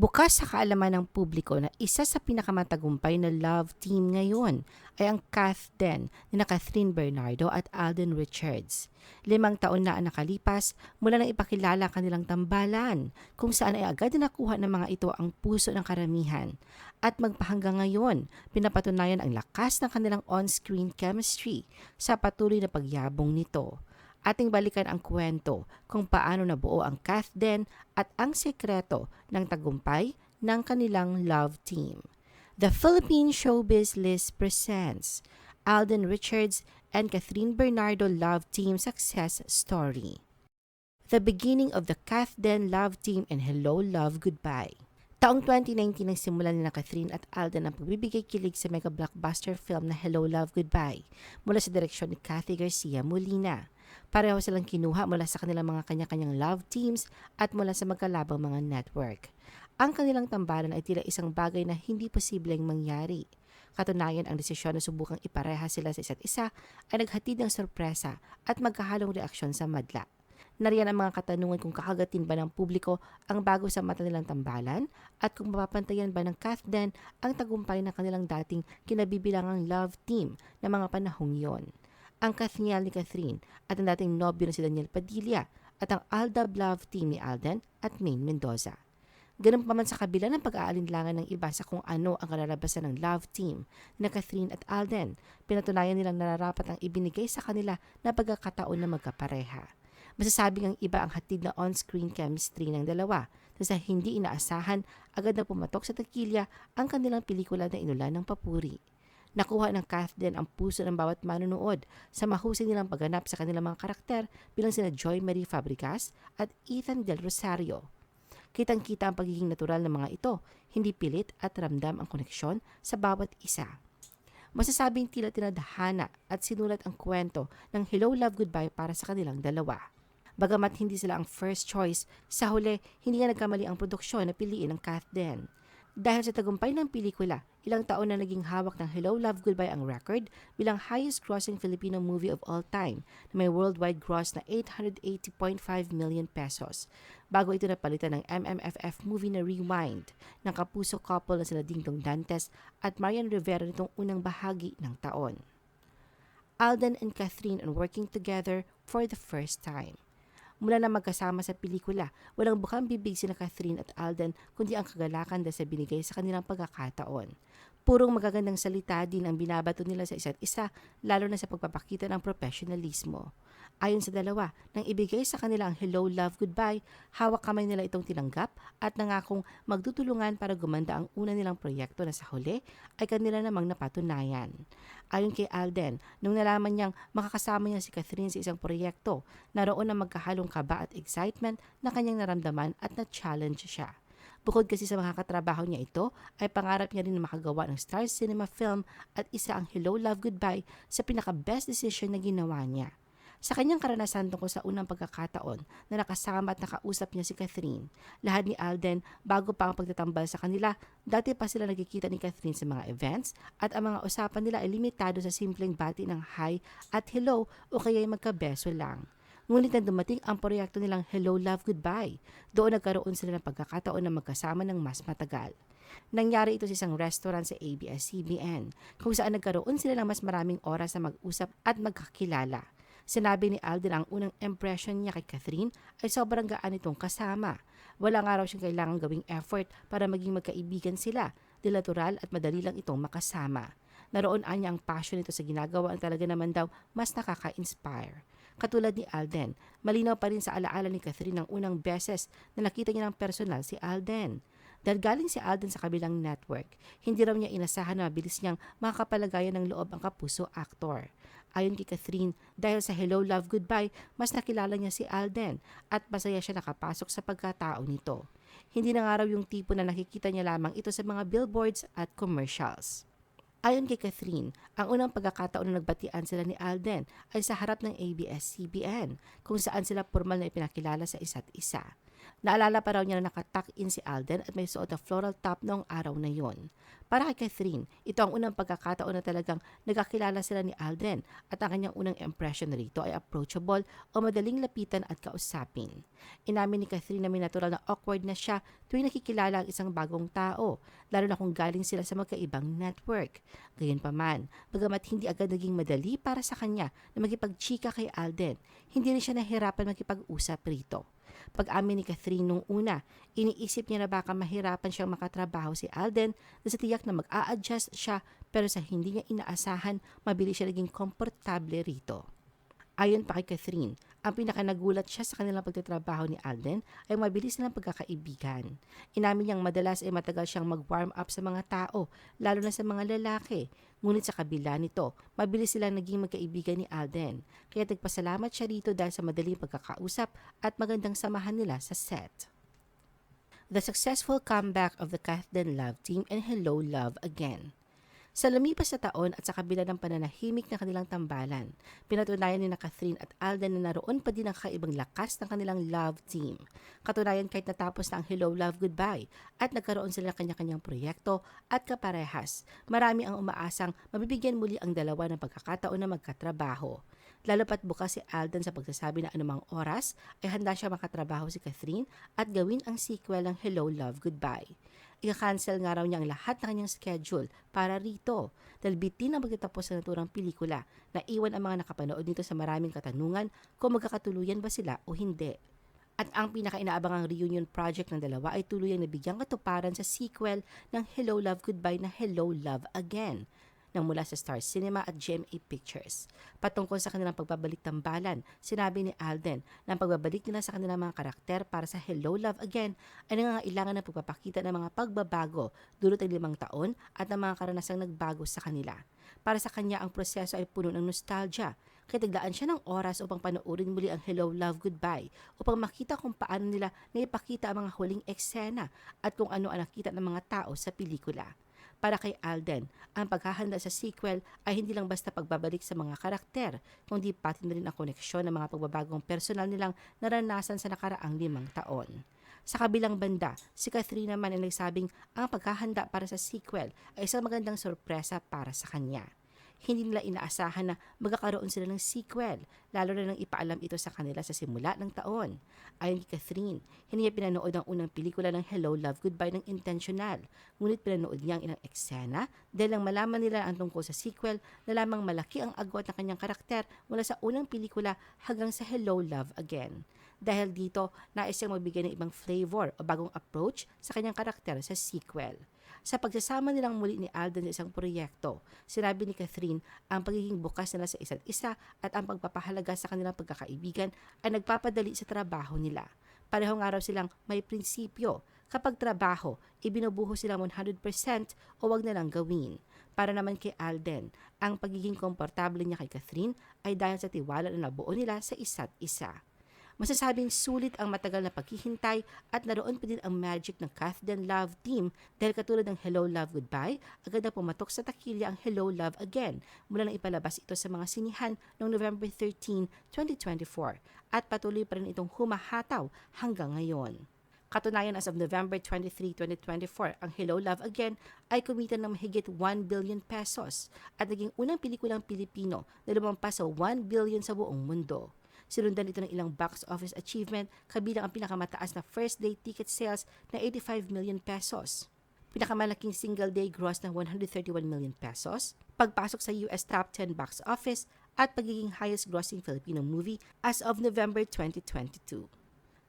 Bukas sa kaalaman ng publiko na isa sa pinakamatagumpay na love team ngayon ay ang Kath Den ni na Catherine Bernardo at Alden Richards. Limang taon na ang nakalipas mula nang ipakilala ang kanilang tambalan kung saan ay agad na nakuha ng mga ito ang puso ng karamihan. At magpahanggang ngayon, pinapatunayan ang lakas ng kanilang on-screen chemistry sa patuloy na pagyabong nito ating balikan ang kwento kung paano nabuo ang Kath Den at ang sekreto ng tagumpay ng kanilang love team. The Philippine Showbiz List presents Alden Richards and Catherine Bernardo Love Team Success Story. The beginning of the Kath Den Love Team and Hello Love Goodbye. Taong 2019 nang simulan ni na Catherine at Alden ang pagbibigay kilig sa mega blockbuster film na Hello Love Goodbye mula sa direksyon ni Kathy Garcia Molina. Pareho silang kinuha mula sa kanilang mga kanya-kanyang love teams at mula sa magkalabang mga network. Ang kanilang tambalan ay tila isang bagay na hindi posibleng mangyari. Katunayan ang desisyon na subukang ipareha sila sa isa't isa ay naghatid ng sorpresa at magkahalong reaksyon sa madla. Nariyan ang mga katanungan kung kakagatin ba ng publiko ang bago sa mata nilang tambalan at kung mapapantayan ba ng Kath Den ang tagumpay ng kanilang dating kinabibilangang love team na mga panahong yon. Ang Kathniel ni Catherine at ang dating nobyo na si Daniel Padilla at ang Aldab love team ni Alden at Maine Mendoza. Ganun pa man sa kabila ng pag-aalinlangan ng iba sa kung ano ang kalalabasan ng love team na Catherine at Alden, pinatunayan nilang nararapat ang ibinigay sa kanila na pagkakataon na magkapareha. Masasabing ang iba ang hatid na on-screen chemistry ng dalawa na sa hindi inaasahan agad na pumatok sa takilya ang kanilang pelikula na inulan ng papuri. Nakuha ng Kath din ang puso ng bawat manonood sa mahusay nilang pagganap sa kanilang mga karakter bilang sina Joy Marie Fabricas at Ethan Del Rosario. Kitang-kita ang pagiging natural ng mga ito, hindi pilit at ramdam ang koneksyon sa bawat isa. Masasabing tila tinadhana at sinulat ang kwento ng Hello Love Goodbye para sa kanilang dalawa. Bagamat hindi sila ang first choice, sa huli, hindi nga nagkamali ang produksyon na piliin ng Kath Den. Dahil sa tagumpay ng pelikula, ilang taon na naging hawak ng Hello Love Goodbye ang record bilang highest grossing Filipino movie of all time na may worldwide gross na 880.5 million pesos. Bago ito napalitan ng MMFF movie na Rewind ng kapuso couple na sila Dingdong Dantes at Marian Rivera nitong unang bahagi ng taon. Alden and Catherine are working together for the first time. Mula na magkasama sa pelikula, walang bukang bibig sina Catherine at Alden kundi ang kagalakan dahil sa binigay sa kanilang pagkakataon. Purong magagandang salita din ang binabato nila sa isa't isa, lalo na sa pagpapakita ng profesionalismo. Ayon sa dalawa, nang ibigay sa kanila ang hello, love, goodbye, hawak kamay nila itong tinanggap at nangakong magtutulungan para gumanda ang una nilang proyekto na sa huli ay kanila namang napatunayan. Ayon kay Alden, nung nalaman niyang makakasama niya si Catherine sa isang proyekto, naroon na magkahalong kaba at excitement na kanyang naramdaman at na-challenge siya. Bukod kasi sa mga katrabaho niya ito, ay pangarap niya rin na makagawa ng Star Cinema film at isa ang Hello Love Goodbye sa pinaka-best decision na ginawa niya. Sa kanyang karanasan tungkol sa unang pagkakataon na nakasama at nakausap niya si Catherine, lahat ni Alden bago pa ang pagtatambal sa kanila, dati pa sila nagkikita ni Catherine sa mga events at ang mga usapan nila ay limitado sa simpleng bati ng hi at hello o kaya magkabeso lang. Ngunit na dumating ang proyekto nilang Hello Love Goodbye. Doon nagkaroon sila ng pagkakataon na magkasama ng mas matagal. Nangyari ito sa isang restaurant sa ABS-CBN kung saan nagkaroon sila ng mas maraming oras na mag-usap at magkakilala. Sinabi ni Alden ang unang impression niya kay Catherine ay sobrang gaan itong kasama. Wala nga raw siyang kailangan gawing effort para maging magkaibigan sila. Dilatural at madali lang itong makasama. Naroon anya ang passion nito sa ginagawa ang talaga naman daw mas nakaka-inspire. Katulad ni Alden, malinaw pa rin sa alaala ni Catherine ang unang beses na nakita niya ng personal si Alden. Dahil galing si Alden sa kabilang network, hindi raw niya inasahan na mabilis niyang makakapalagayan ng loob ang kapuso actor. Ayon kay Catherine, dahil sa Hello Love Goodbye, mas nakilala niya si Alden at masaya siya nakapasok sa pagkatao nito. Hindi na nga raw yung tipo na nakikita niya lamang ito sa mga billboards at commercials. Ayon kay Catherine, ang unang pagkakataon na nagbatian sila ni Alden ay sa harap ng ABS-CBN kung saan sila formal na ipinakilala sa isa't isa. Naalala pa raw niya na nakatuck in si Alden at may suot na floral top noong araw na yon. Para kay Catherine, ito ang unang pagkakataon na talagang nagkakilala sila ni Alden at ang kanyang unang impression rito ay approachable o madaling lapitan at kausapin. Inamin ni Catherine na may natural na awkward na siya tuwing nakikilala ang isang bagong tao, lalo na kung galing sila sa magkaibang network. Gayunpaman, bagamat hindi agad naging madali para sa kanya na magipagchika kay Alden, hindi rin siya nahirapan makipag-usap rito. Pag-amin ni Catherine nung una, iniisip niya na baka mahirapan siyang makatrabaho si Alden na sa tiyak na mag-a-adjust siya pero sa hindi niya inaasahan, mabilis siya naging komportable rito. Ayon pa kay Catherine, ang pinakanagulat siya sa kanilang pagtatrabaho ni Alden ay mabilis nilang pagkakaibigan. Inamin niyang madalas ay matagal siyang mag-warm up sa mga tao, lalo na sa mga lalaki. Ngunit sa kabila nito, mabilis silang naging magkaibigan ni Alden. Kaya nagpasalamat siya rito dahil sa madaling pagkakausap at magandang samahan nila sa set. The successful comeback of the Kathden Love Team and Hello Love Again. Sa lumipas na taon at sa kabila ng pananahimik ng kanilang tambalan, pinatunayan ni na Catherine at Alden na naroon pa din ang kaibang lakas ng kanilang love team. Katunayan kahit natapos na ang Hello Love Goodbye at nagkaroon sila ng kanya-kanyang proyekto at kaparehas, marami ang umaasang mabibigyan muli ang dalawa ng pagkakataon na magkatrabaho. Lalo pat bukas si Alden sa pagsasabi na anumang oras ay handa siya makatrabaho si Catherine at gawin ang sequel ng Hello Love Goodbye. Ika-cancel nga raw niya ang lahat ng kanyang schedule para rito dahil bitin ang magtatapos sa naturang pelikula na iwan ang mga nakapanood nito sa maraming katanungan kung magkakatuluyan ba sila o hindi. At ang pinaka-inaabangang reunion project ng dalawa ay tuluyang nabigyang katuparan sa sequel ng Hello Love Goodbye na Hello Love Again ng mula sa Star Cinema at GMA Pictures. Patungkol sa kanilang pagbabalik tambalan, sinabi ni Alden na ang pagbabalik nila sa kanilang mga karakter para sa Hello Love Again ay nangangailangan ng pagpapakita ng mga pagbabago dulot ng limang taon at ng mga karanasang nagbago sa kanila. Para sa kanya, ang proseso ay puno ng nostalgia, kaya taglaan siya ng oras upang panoorin muli ang Hello, Love, Goodbye upang makita kung paano nila naipakita ang mga huling eksena at kung ano ang nakita ng mga tao sa pelikula. Para kay Alden, ang paghahanda sa sequel ay hindi lang basta pagbabalik sa mga karakter, kundi pati na rin ang koneksyon ng mga pagbabagong personal nilang naranasan sa nakaraang limang taon. Sa kabilang banda, si Catherine naman ay nagsabing ang paghahanda para sa sequel ay isang magandang sorpresa para sa kanya hindi nila inaasahan na magkakaroon sila ng sequel, lalo na nang ipaalam ito sa kanila sa simula ng taon. Ayon kay Catherine, hindi niya pinanood ang unang pelikula ng Hello, Love, Goodbye ng intentional, ngunit pinanood niya ang ilang eksena dahil lang malaman nila ang tungkol sa sequel na lamang malaki ang agwat ng kanyang karakter mula sa unang pelikula hanggang sa Hello, Love Again. Dahil dito, nais siyang magbigay ng ibang flavor o bagong approach sa kanyang karakter sa sequel. Sa pagsasama nilang muli ni Alden sa isang proyekto, sinabi ni Catherine ang pagiging bukas nila sa isa't isa at ang pagpapahalaga sa kanilang pagkakaibigan ay nagpapadali sa trabaho nila. Parehong araw silang may prinsipyo. Kapag trabaho, ibinubuho sila 100% o wag na lang gawin. Para naman kay Alden, ang pagiging komportable niya kay Catherine ay dahil sa tiwala na nabuo nila sa isa't isa. Masasabing sulit ang matagal na paghihintay at naroon pa din ang magic ng Kathden Love Team dahil katulad ng Hello Love Goodbye, agad na pumatok sa takilya ang Hello Love Again mula nang ipalabas ito sa mga sinihan noong November 13, 2024 at patuloy pa rin itong humahataw hanggang ngayon. Katunayan as of November 23, 2024, ang Hello Love Again ay kumita ng mahigit 1 billion pesos at naging unang pelikulang Pilipino na lumampas sa 1 billion sa buong mundo. Sinundan ito ng ilang box office achievement kabilang ang pinakamataas na first day ticket sales na 85 million pesos. Pinakamalaking single day gross na 131 million pesos, pagpasok sa US top 10 box office at pagiging highest grossing Filipino movie as of November 2022.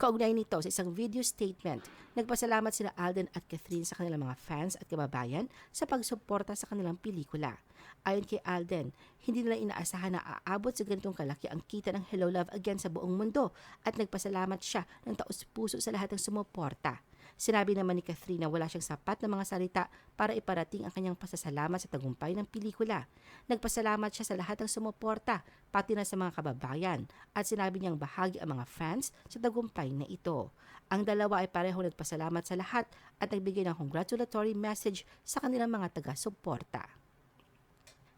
Kaugnay nito sa isang video statement, nagpasalamat sila Alden at Catherine sa kanilang mga fans at kababayan sa pagsuporta sa kanilang pelikula. Ayon kay Alden, hindi nila inaasahan na aabot sa ganitong kalaki ang kita ng Hello Love Again sa buong mundo at nagpasalamat siya ng taos puso sa lahat ng sumuporta. Sinabi naman ni Catherine na wala siyang sapat na mga salita para iparating ang kanyang pasasalamat sa tagumpay ng pelikula. Nagpasalamat siya sa lahat ng sumuporta, pati na sa mga kababayan, at sinabi niyang bahagi ang mga fans sa tagumpay na ito. Ang dalawa ay parehong nagpasalamat sa lahat at nagbigay ng congratulatory message sa kanilang mga taga-suporta.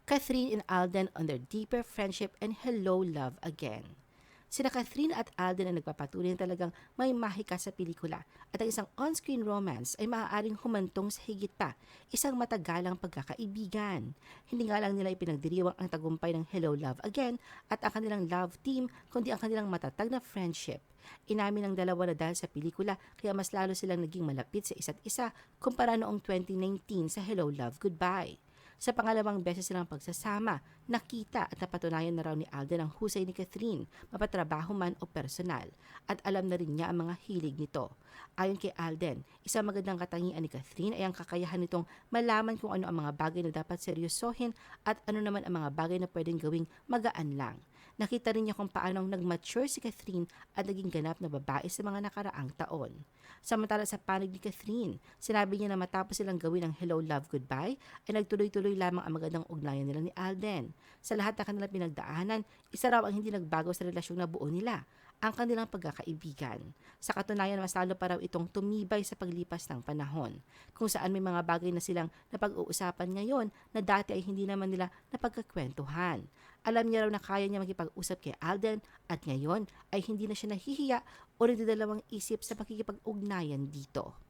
Catherine and Alden on their deeper friendship and hello love again. Sina Catherine at Alden ang nagpapatuloy na talagang may mahika sa pelikula at ang isang on-screen romance ay maaaring humantong sa higit pa isang matagalang pagkakaibigan. Hindi nga lang nila ipinagdiriwang ang tagumpay ng Hello Love Again at ang kanilang love team kundi ang kanilang matatag na friendship. Inamin ng dalawa na dahil sa pelikula kaya mas lalo silang naging malapit sa isa't isa kumpara noong 2019 sa Hello Love Goodbye. Sa pangalawang beses silang pagsasama, nakita at napatunayan na raw ni Alden ang husay ni Catherine, mapatrabaho man o personal, at alam na rin niya ang mga hilig nito. Ayon kay Alden, isang magandang katangian ni Catherine ay ang kakayahan nitong malaman kung ano ang mga bagay na dapat seryosohin at ano naman ang mga bagay na pwedeng gawing magaan lang. Nakita rin niya kung paano nag-mature si Catherine at naging ganap na babae sa mga nakaraang taon. Samantala sa panig ni Catherine, sinabi niya na matapos silang gawin ang Hello Love Goodbye ay nagtuloy-tuloy lamang ang magandang ugnayan nila ni Alden. Sa lahat ng kanilang pinagdaanan, isa raw ang hindi nagbago sa relasyong nabuo nila, ang kanilang pagkakaibigan. Sa katunayan, mas lalo pa raw itong tumibay sa paglipas ng panahon, kung saan may mga bagay na silang napag-uusapan ngayon na dati ay hindi naman nila napagkakwentuhan. Alam niya raw na kaya niya makipag-usap kay Alden at ngayon ay hindi na siya nahihiya o nagdadalawang isip sa pakikipag-ugnayan dito.